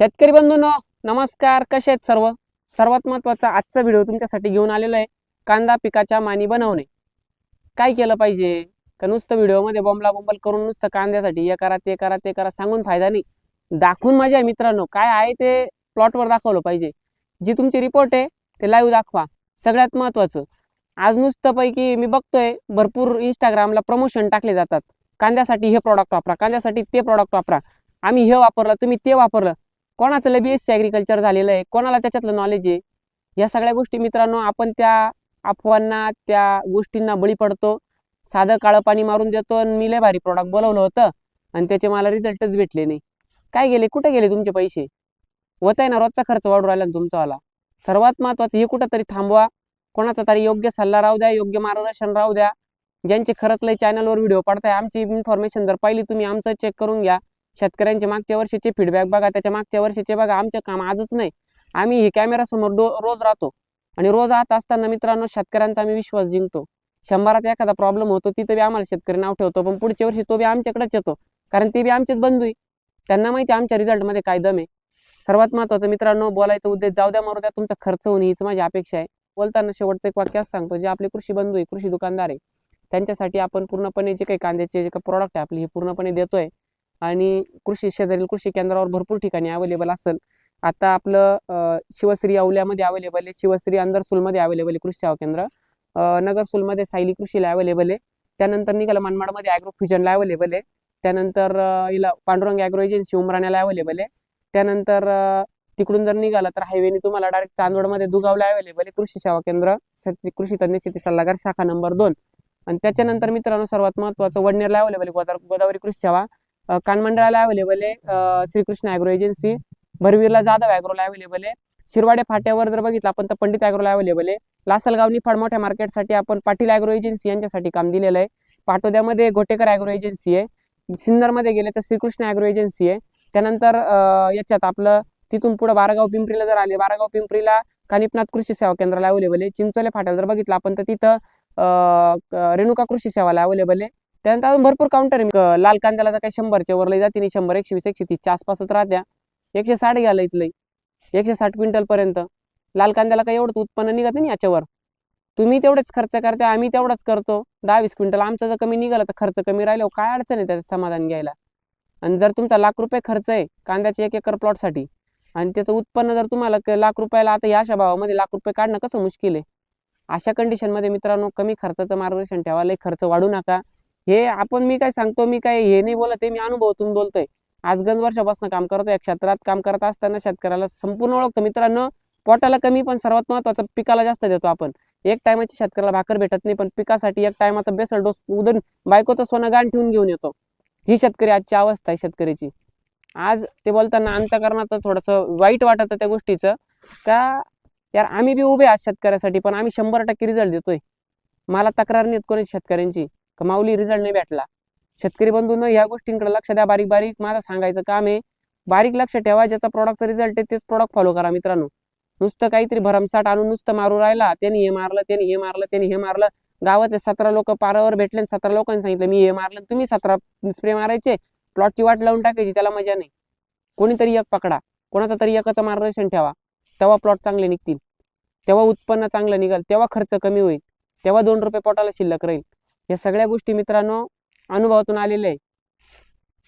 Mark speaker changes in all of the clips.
Speaker 1: शेतकरी बंधूंनो नमस्कार. कसे आहेत सर्व? सर्वात महत्त्वाचा आजचा व्हिडिओ तुमच्यासाठी घेऊन आलेलो आहे कांदा पिकाच्या मानी बनवणे. काय केलं पाहिजे? का नुसतं व्हिडिओमध्ये बॉम्बला बॉम्बल करून नुसतं कांद्यासाठी हे करा ते करा ते करा सांगून फायदा नाही. दाखवून माझ्या आहे मित्रांनो काय आहे ते प्लॉटवर दाखवलं पाहिजे. जी तुमची रिपोर्ट आहे ते लाईव्ह दाखवा. सगळ्यात महत्त्वाचं आज नुसतंपैकी मी बघतोय भरपूर इंस्टाग्रामला प्रमोशन टाकले जातात. कांद्यासाठी हे प्रॉडक्ट वापरा कांद्यासाठी ते प्रॉडक्ट वापरा. आम्ही हे वापरलं तुम्ही ते वापरलं. कोणाचं बी एस सी ॲग्रिकल्चर झालेलं आहे? कोणाला त्याच्यातलं नॉलेज आहे? या सगळ्या गोष्टी मित्रांनो आपण त्या अफवांना त्या गोष्टींना बळी पडतो. साधं काळं पाणी मारून देतो आणि मी लय भारी प्रॉडक्ट बोलवलं होतं आणि त्याचे मला रिझल्टच भेटले नाही. काय गेले? कुठे गेले तुमचे पैसे? होत आहे ना रोजचा खर्च वाढू राहिला तुमचावाला. सर्वात महत्त्वाचं हे कुठं तरी थांबवा. कोणाचा तरी योग्य सल्ला राहू द्या योग्य मार्गदर्शन राहू द्या. ज्यांचे खरंच लय चॅनलवर व्हिडिओ पडताय आमची इन्फॉर्मेशन जर पाहिली तुम्ही आमचं चेक करून घ्या. शेतकऱ्यांचे मागच्या वर्षीचे फीडबॅक बघा त्याच्या मागच्या वर्षीचे बघा आमचे काम आजच नाही. आम्ही हे कॅमेरासमोर डो रोज राहतो. आणि रोज राहत असताना मित्रांनो शेतकऱ्यांचा आम्ही विश्वास जिंकतो. शंभरात एखादा प्रॉब्लेम होतो तिथं बी आम्हाला शेतकरी नाव ठेवतो पण पुढच्या वर्षी तो बी आमच्याकडेच येतो. कारण ते बी आमचेच बंधू आहे. त्यांना माहिती आमच्या रिझल्टमध्ये काय दम आहे. सर्वात महत्त्वाचं मित्रांनो बोलायचं उद्देश जाऊ द्या मारू द्या तुमचा खर्च होणे हीच माझी अपेक्षा आहे. बोलताना शेवटचं एक वाक्य सांगतो जे आपले कृषी बंधू आहे कृषी दुकानदार आहे त्यांच्यासाठी आपण पूर्णपणे जे काही कांद्याचे जे काही प्रोडक्ट आहे आपले हे पूर्णपणे देतोय. आणि कृषी शेजारील कृषी केंद्रावर भरपूर ठिकाणी अवेलेबल असेल. आता आपलं शिवश्री अवल्यामध्ये अवेलेबल आहे. शिवश्री अंदरसूलमध्ये अवेलेबल आहे कृषी सेवा केंद्र. नगरसूलमध्ये सायली कृषीला अवेलेबल आहे. त्यानंतर निघालं मनमाडमध्ये ॲग्रो फ्युजनला अवेलेबल आहे. त्यानंतर हिला पांडुरंग ॲग्रो एजन्सी उमराण्याला अवेलेबल आहे. त्यानंतर तिकडून जर निघाला तर हायवेने तुम्हाला डायरेक्ट चांदवडमध्ये दुगावला अवेलेबल आहे कृषी सेवा केंद्र. कृषी तज्ञ शेती सल्लागार शाखा नंबर दोन. आणि त्याच्यानंतर मित्रांनो सर्वात महत्त्वाचं वडनेरला अवेलेबल आहे गोदावरी गोदावरी कृषी सेवा. कान कानमंडळाला अवेलेबल आहे. श्रीकृष्ण ॲग्रो एजन्सी भरवीरला जाधव अॅग्रोला अवेलेबल आहे. शिरवाडे फाट्यावर जर बघितलं आपण तर पंडित ॲग्रोला अवेलेबल आहे. लासलगावनी फार मोठ्या मार्केटसाठी आपण पाटील अॅग्रो एजन्सी यांच्यासाठी काम दिलेलं आहे. पाटोद्यामध्ये घोटेकर अॅग्रो एजन्सी आहे. सिन्नरमध्ये गेले तर श्रीकृष्ण ॲग्रो एजन्सी आहे. त्यानंतर याच्यात आपलं तिथून पुढे बारागाव पिंपरीला जर आले बारागाव पिंपरीला कानिपनाथ कृषी सेवा केंद्राला अवेलेबल आहे. चिंचोले फाट्याला जर बघितलं आपण तर तिथं रेणुका कृषी सेवाला अवेलेबल आहे. त्यानंतर अजून भरपूर काउंटर आहे. लाल कांद्याला तर काही शंभरच्या वर लई जाते नाही शंभर एकशे वीस एकशे तीसच्या आसपासच राहत्या. एकशे साठ घ्यायला इथलं. एकशे साठ क्विंटल पर्यंत. लाल कांद्याला काही एवढं उत्पन्न निघत नाही याच्यावर. तुम्ही तेवढेच खर्च करते आम्ही तेवढाच करतो. दहा वीस क्विंटल आमचं जर कमी निघालं तर खर्च कमी राहिलो काय अडचण आहे त्याचं समाधान घ्यायला? आणि जर तुमचा लाख रुपये खर्च आहे कांद्याच्या एक एकर प्लॉटसाठी आणि त्याचं उत्पन्न जर तुम्हाला लाख रुपयाला आता या अशा भावामध्ये लाख रुपये काढणं कसं मुश्किल आहे? अशा कंडिशनमध्ये मित्रांनो कमी खर्चाचं मार्गदर्शन ठेवा लई खर्च वाढू नका. हे आपण मी काय सांगतो मी काय हे नाही बोलत आहे मी अनुभवातून बोलतोय. आज गंज वर्षापासून काम करतोय क्षेत्रात काम करत असताना शेतकऱ्याला संपूर्ण ओळखतो. मित्रांनो पोटाला कमी पण सर्वात महत्वाचं पिकाला जास्त देतो आपण. एक टायमाची शेतकऱ्याला भाकर भेटत नाही पण पिकासाठी एक टायमाचा बेसल डोस उदर बायकोचं सोनं गाण ठेवून घेऊन येतो. ही शेतकरी आजची अवस्था आहे शेतकऱ्याची आज ते बोलताना अंतकरणात थोडंसं वाईट वाटतं त्या गोष्टीचं. का यार आम्ही बी उभे आज शेतकऱ्यासाठी पण आम्ही शंभर टक्के रिझल्ट देतोय. मला तक्रार नाही कोणी शेतकऱ्यांची. कमावली माऊली रिझल्ट नाही भेटला? शेतकरी बंधूंनो ह्या गोष्टींकडे लक्ष द्या. बारीक बारीक माझं सांगायचं काम आहे बारीक लक्ष ठेवा. ज्याचा प्रॉडक्टचा रिझल्ट आहे तेच प्रॉडक्ट फॉलो करा मित्रांनो. नुसतं काहीतरी भरमसाठ आणून नुसतं मारू राहिला त्यांनी हे मारलं त्यांनी हे मारलं त्यांनी हे मारलं. गावातले सतरा लोक पारावर भेटले सतरा लोकांनी सांगितलं मी हे मारलं तुम्ही सतरा स्प्रे मारायचे. प्लॉटची वाट लावून टाकायची त्याला मजा नाही. कोणीतरी एक पकडा. कोणाचं तरी एकाचं मार्गदर्शन ठेवा. तेव्हा प्लॉट चांगले निघतील. तेव्हा उत्पन्न चांगलं निघाल. तेव्हा खर्च कमी होईल. तेव्हा दोन रुपये पोटाला शिल्लक राहील. या सगळ्या गोष्टी मित्रांनो अनुभवातून आलेल्या आहे.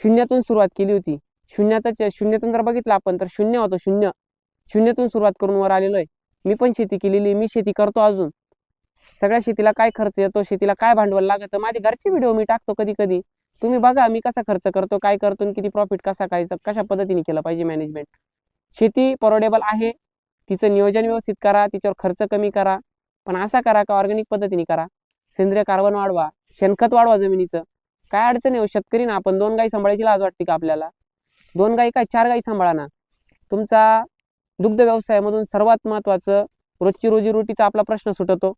Speaker 1: शून्यातून सुरुवात केली होती. शून्यातच शून्यातून जर बघितलं आपण तर शून्य होतं शून्य. शून्यातून सुरुवात करून वर आलेलो आहे. मी पण शेती केलेली मी शेती करतो अजून. सगळ्या शेतीला काय खर्च येतो शेतीला काय भांडवल लागतं माझे घरचे व्हिडिओ मी टाकतो कधी कधी तुम्ही बघा मी कसा खर्च करतो काय करतो किती प्रॉफिट कसा काय कशा पद्धतीने केलं पाहिजे मॅनेजमेंट शेती परवडेबल आहे तिचं नियोजन व्यवस्थित करा तिच्यावर खर्च कमी करा पण असा करा का ऑर्गॅनिक पद्धतीने करा. सेंद्रिय कार्बन वाढवा शेणखत वाढवा जमिनीचं. काय अडचण येऊ हो? शेतकरी ना आपण दोन गाई सांभाळायची लाज वाटते का आपल्याला? दोन गाई काय चार गाई सांभाळा ना. तुमचा दुग्ध व्यवसायामधून सर्वात महत्त्वाचं रोजची रोजीरोटीचा आपला प्रश्न सुटतो.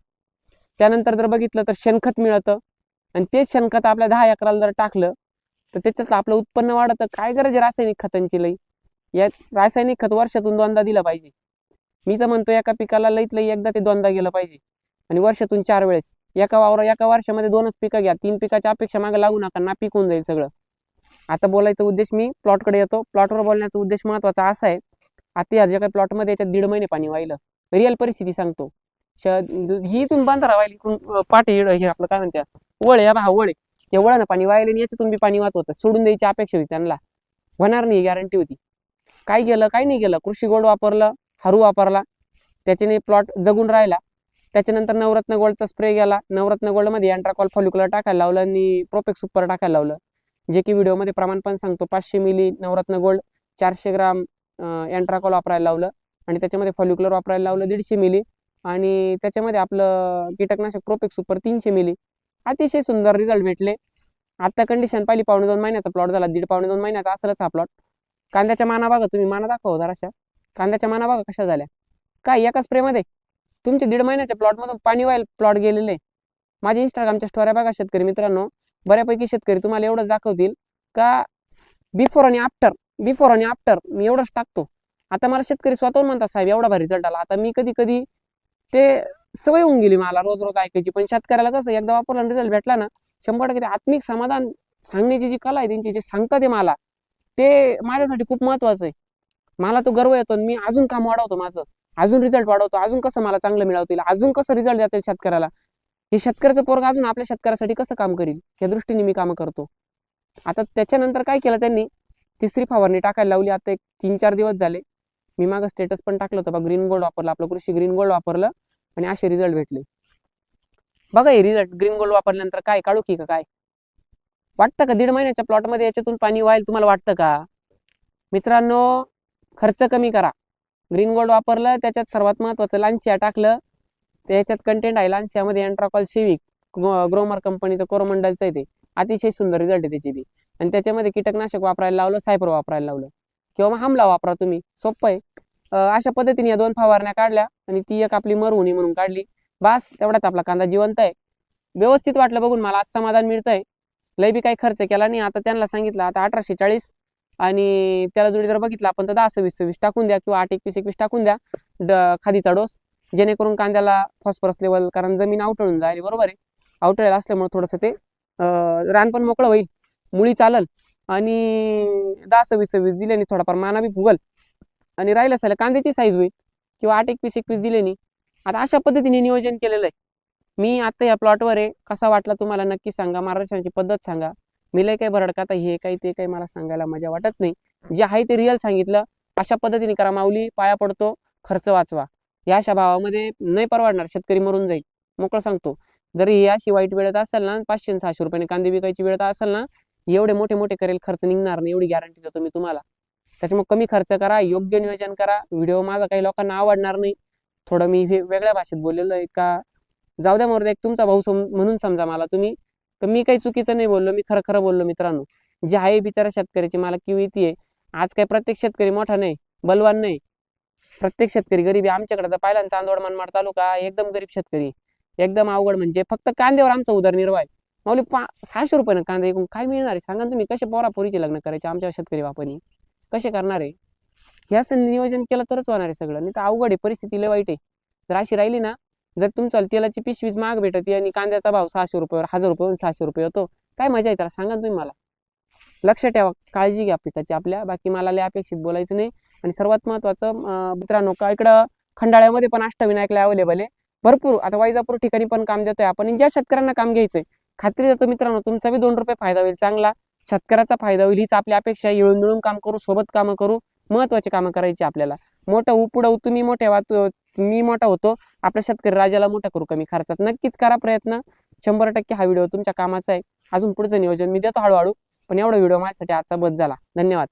Speaker 1: त्यानंतर जर बघितलं तर शेणखत मिळतं. आणि तेच शेणखत आपल्या दहा एकराला जर टाकलं तर त्याच्यात आपलं उत्पन्न वाढतं. काय गरज रासायनिक खतांची लई? या रासायनिक खत वर्षातून दोनदा दिलं पाहिजे. मी तर म्हणतो एका पिकाला लईत लई एकदा ते दोनदा गेलं पाहिजे. आणि वर्षातून चार वेळेस. एका वावर एका वर्षामध्ये दोनच पिकं घ्या. तीन पिकाच्या अपेक्षा मागे लागू नका. ना पिकून जाईल सगळं. आता बोलायचा उद्देश मी प्लॉटकडे येतो. प्लॉटवर बोलण्याचा उद्देश महत्त्वाचा असा आहे. आता या ज्या काही प्लॉटमध्ये याच्यात दीड महिने पाणी वाहिलं. रिअल परिस्थिती सांगतो. श ही इथून बांधारा वाहिली इकडून पाठी हे आपलं काय म्हणतात वळ या हा बा हा वळ आहे. वळानं पाणी वाहिले आणि याच्यातून बी पाणी वाहत होतं. सोडून द्यायची अपेक्षा होती त्यांना. होणार नाही गॅरंटी होती. काय गेलं काय नाही गेलं. कृषी गोड वापरलं हरू वापरला. त्याच्याने प्लॉट जगून राहिला. त्याच्यानंतर नवरत्न गोल्डचा स्प्रे गेला. नवरत्न गोल्डमध्ये अँट्राकॉल फॉलिक्युलर टाकायला लावलं आणि प्रोपेक्स सुपर टाकायला लावलं. जे की व्हिडिओमध्ये प्रमाण पण सांगतो. पाचशे मिली नवरत्न गोल्ड चारशे ग्राम अँट्राकॉल वापरायला लावलं. आणि त्याच्यामध्ये फॉलिक्युलर वापरायला लावलं दीडशे मिली आणि त्याच्यामध्ये आपलं कीटकनाशक प्रोपेक्स सुपर तीनशे मिली अतिशय सुंदर रिझल्ट भेटले. आता कंडिशन पाहिली पावणे दोन महिन्याचा प्लॉट झाला. दीड पावणे दोन महिन्याचा असलच हा प्लॉट कांद्याच्या माना बघा तुम्ही माना दाखवा हो जराशा. कांद्याच्या माना बघा कशा झाल्या? काय एका स्प्रेमध्ये तुमचे दीड महिन्याच्या प्लॉटमधून पाणी व्हायला प्लॉट गेलेले माझ्या इंस्टाग्रामच्या स्टोऱ्या बघा शेतकरी मित्रांनो. बऱ्यापैकी शेतकरी तुम्हाला एवढंच दाखवतील का बिफोर आणि आफ्टर बिफोर आणि आफ्टर मी एवढंच टाकतो. आता मला शेतकरी स्वतःहून म्हणतात साहेब एवढा भारी रिझल्ट आला. आता मी कधी कधी ते सवय होऊन गेली मला रोज रोज ऐकायची. पण शेतकऱ्याला कसं एकदा वापरला रिझल्ट भेटला ना शंभर टक्के आत्मिक समाधान सांगण्याची जी कला आहे त्यांची जे सांगतात ते मला ते माझ्यासाठी खूप महत्वाचं आहे. मला तो गर्व येतो आणि मी अजून काम वाढवतो माझं. अजून रिझल्ट वाढवतो अजून कसं मला चांगलं मिळवतील अजून कसं रिझल्ट देता शेतकऱ्याला? हे शेतकऱ्याचं पोरग अजून आपल्या शेतकऱ्यासाठी कसं काम करील या दृष्टीने मी कामं करतो. आता त्याच्यानंतर काय केलं त्यांनी? तिसरी फवारणी टाकायला लावली. आता एक तीन चार दिवस झाले. मी मागं स्टेटस पण टाकलं होतं बा. ग्रीन गोल्ड वापरलं आपलं कृषी ग्रीन गोल्ड वापरलं आणि असे रिझल्ट भेटले. बघा हे रिझल्ट ग्रीन गोल्ड वापरल्यानंतर काय? काढू की का काय? वाटतं का दीड महिन्याच्या प्लॉटमध्ये याच्यातून पाणी व्हायला तुम्हाला वाटतं का? मित्रांनो खर्च कमी करा. ग्रीन गोल्ड वापरलं त्याच्यात सर्वात महत्वाचं लांशिया टाकलं. त्याच्यात कंटेंट आहे लांशियामध्ये अँट्राकॉल सिविक ग्रोमर कंपनीचं कोरोमंडलचं आहे ते. अतिशय सुंदर रिझल्ट आहे त्याची बी. आणि त्याच्यामध्ये कीटकनाशक वापरायला लावलं सायपर वापरायला लावलं. किंवा मग हमला वापरा तुम्ही. सोपं आहे. अशा पद्धतीने या दोन फवारण्या काढल्या आणि ती एक आपली मरवणी म्हणून काढली. बास तेवढ्यात आपला कांदा जिवंत आहे. व्यवस्थित वाटलं बघून मला आज समाधान मिळतंय. लय बी काही खर्च केला नाही. आता त्यांना सांगितलं आता अठराशे चाळीस आणि त्याला जोडी जर बघितला आपण तर दहा सव्वीस सव्वीस टाकून द्या किंवा आठ एकवीस एकवीस टाकून द्या ड खादीचा डोस जेणेकरून कांद्याला फॉस्फरस लेवल कारण जमीन आवटळून जाईल बरोबर आहे? आवटळेल असल्यामुळे थोडंसं ते अं, रान पण मोकळं होईल मुळी चालल. आणि दहा सव्वीस सव्वीस दिल्याने थोडाफार माना बी फुगल. आणि राहिलं असेल कांद्याची साईज होईल किंवा आठ एकवीस एकवीस दिल्याने. आता अशा पद्धतीने नियोजन केलेलं आहे. मी आता या प्लॉटवर आहे. कसा वाटला तुम्हाला नक्की सांगा. महाराष्ट्राची पद्धत सांगा. मी लय काही भरडकात हे काही ते काही मला सांगायला मजा वाटत नाही. जे आहे ते रिअल सांगितलं. अशा पद्धतीने करा माऊली. पाया पडतो. खर्च वाचवा. या अशा भावामध्ये नाही परवडणार. शेतकरी मरून जाईल. मोकळं सांगतो. जरी ही अशी वाईट वेळेत असेल ना पाचशे सहाशे रुपयाने कांदे विकायची वेळ असेल ना एवढे मोठे मोठे करेल खर्च निघणार नाही. एवढी गॅरंटी देतो मी तुम्हाला. त्याच्यामुळे कमी खर्च करा. योग्य नियोजन करा. व्हिडिओ माझा काही लोकांना आवडणार नाही. थोडं मी हे वेगळ्या भाषेत बोललेलो आहे का? जाऊ द्या मोरदे. एक तुमचा भाऊ सम म्हणून समजा मला तुम्ही. तर मी काही चुकीचं नाही बोललो मी खरं खरं बोललो मित्रांनो. जे आहे बिचारा शेतकऱ्याची मला किव येते आज काय प्रत्येक शेतकरी मोठा नाही बलवान नाही. प्रत्येक शेतकरी गरीब आहे. आमच्याकडे तर पाहिला चांदवड मनमाड तालुका एकदम गरीब शेतकरी एकदम अवघड म्हणजे फक्त कांद्यावर आमचा उदरनिर्वाह आहे. माऊली पा सहाशे रुपयानं कांदा एकूण? काय मिळणार आहे? सांगा ना तुम्ही कसे पोरापोरीचे लग्न करायचे आमच्या शेतकरी बापानी? कसे करणार आहे? ह्याचं नियोजन केलं तरच होणार आहे सगळं. नाही तर अवघड आहे. परिस्थिती लय वाईट आहे. जर अशी राहिली ना जर तुमचं तेलाची पिशवीच महाग भेटत आणि कांद्याचा भाव सहाशे रुपयावर हजार रुपयावर सहाशे रुपये होतो काय मजा येते? सांगा तुम्ही मला. लक्ष ठेवा काळजी घ्या पिकाची आपल्या बाकी मला लय अपेक्षित बोलायचं नाही. आणि सर्वात महत्वाचं मित्रांनो का इकडं खंडाळ्यामध्ये पण अष्टविनायकला अवेलेबल आहे. भरपूर आता वैजापूर ठिकाणी पण काम देतोय आपण ज्या शेतकऱ्यांना काम घ्यायचंय खात्री देतो मित्रांनो तुमचा बी दोन रुपये फायदा होईल चांगला. शेतकऱ्याचा फायदा होईल हीच आपली अपेक्षा येळून मिळून काम करू सोबत कामं करू. महत्त्वाचे कामं करायची आपल्याला. मोठं उ पुढं तुम्ही मोठे वा मी मोठा होतो आपल्या शेतकरी राजाला मोठा करू कमी खर्चात. नक्कीच करा प्रयत्न. शंभर टक्के हा व्हिडिओ तुमच्या कामाचा आहे. अजून पुढचं नियोजन मी देतो हळूहळू पण एवढा व्हिडिओ माझ्यासाठी आजचा बस झाला. धन्यवाद.